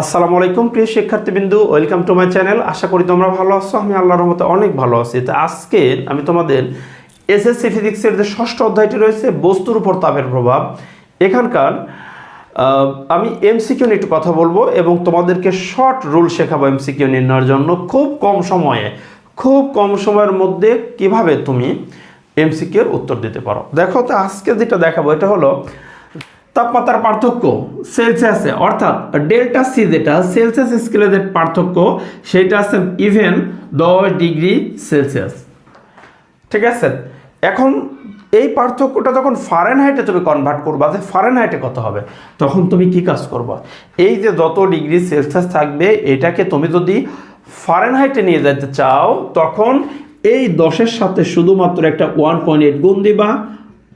আসসালামু আলাইকুম, প্রিয় শিক্ষার্থীবৃন্দু, ওয়েলকাম টু মাই চ্যানেল। আশা করি তোমরা ভালো আছো, আমি আল্লাহর রহমতে অনেক ভালো আছি। তো আজকে আমি তোমাদের এসএসসি ফিজিক্সের যে ষষ্ঠ অধ্যায়টি রয়েছে, বস্তুর উপর তাপের প্রভাব। এখানকার আমি এমসিকিউ নিয়ে একটু কথা বলব এবং তোমাদেরকে শর্ট রুল শেখাবো এমসিকিউ নির্ণয়ের জন্য। খুব কম সময়ে, খুব কম সময়ের মধ্যে কীভাবে তুমি এমসিকিউর উত্তর দিতে পারো। দেখো তো আজকে যেটা দেখাবো, এটা হলো তাপমাত্রার পার্থক্য সেলসিয়াসে, অর্থাৎ ডেল্টা সি যেটা, সেলসিয়াস স্কেলে যে পার্থক্য, সেটা আছে ইভেন দশ ডিগ্রি সেলসিয়াস। ঠিক আছে? এখন এই পার্থক্যটা যখন ফারেনহাইটে তুমি কনভার্ট করবা, যে ফারেনহাইটে কত হবে, তখন তুমি কি কাজ করবা? এই যে যত ডিগ্রি সেলসিয়াস থাকবে, এটাকে তুমি যদি ফারেনহাইটে নিয়ে যেতে চাও, তখন এই দশের সাথে শুধুমাত্র একটা ওয়ান পয়েন্ট এইট গুণ দিবা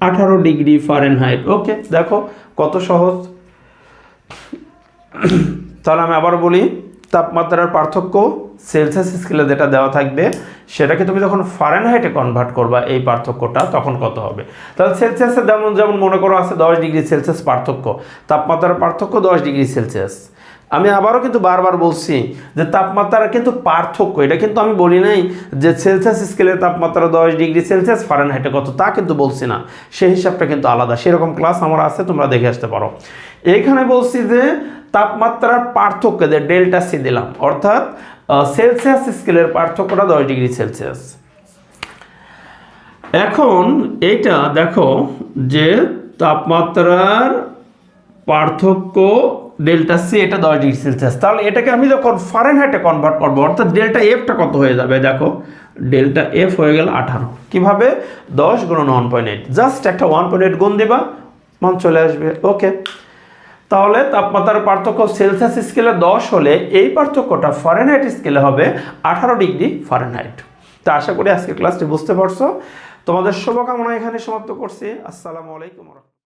আঠারো ডিগ্রি ফারেনহাইট ওকে দেখো কত সহজ। তাহলে আমি আবার বলি তাপমাত্রার পার্থক্য সেলসিয়াস স্কেলে যেটা দেওয়া থাকবে, সেটাকে তুমি যখন ফারেনহাইটে কনভার্ট করবা, এই পার্থক্যটা, তখন কত হবে? তাহলে সেলসিয়াসে যেমন যেমন মনে করো আছে দশ ডিগ্রি সেলসিয়াস পার্থক্য, তাপমাত্রার পার্থক্য দশ ডিগ্রি সেলসিয়াস আমি আবারও কিন্তু বারবার বলছি যে তাপমাত্রার কিন্তু পার্থক্য, এটা কিন্তু আমি বলি নাই যে সেলসিয়াস স্কেলের তাপমাত্রা দশ ডিগ্রি সেলসিয়াস ফারেনহাইটে কত, তা কিন্তু বলছি না। সেই হিসাবটা কিন্তু আলাদা, সেরকম ক্লাস আমার আছে, তোমরা দেখে আসতে পারো। এখানে বলছি যে তাপমাত্রার পার্থক্য, যে ডেল্টা সি দিলাম, অর্থাৎ সেলসিয়াস স্কেলের পার্থক্যটা দশ ডিগ্রি সেলসিয়াস এখন এইটা দেখো যে তাপমাত্রার পার্থক্য ডেল্টা সি এটা দশ ডিগ্রি সেলসিয়াস তাহলে এটাকে আমি যখন ফারেনহাইটে কনভার্ট করব, অর্থাৎ ডেল্টা এফটা কত হয়ে যাবে দেখো? ডেল্টা এফ হয়ে গেল আঠারো। কীভাবে? দশ গুণন ওয়ান পয়েন্ট এইট জাস্ট একটা ওয়ান পয়েন্ট এইট গুণ দিবা, মান চলে আসবে। ওকে তাহলে তাপমাত্রার পার্থক্য সেলসিয়াস স্কেলে দশ হলে এই পার্থক্যটা ফারেনহাইট স্কেলে হবে আঠারো ডিগ্রি ফারেনহাইট। তা আশা করি আজকের ক্লাসটি বুঝতে পারছ। তোমাদের শুভকামনা এখানে সমাপ্ত করছি। আসসালামু আলাইকুম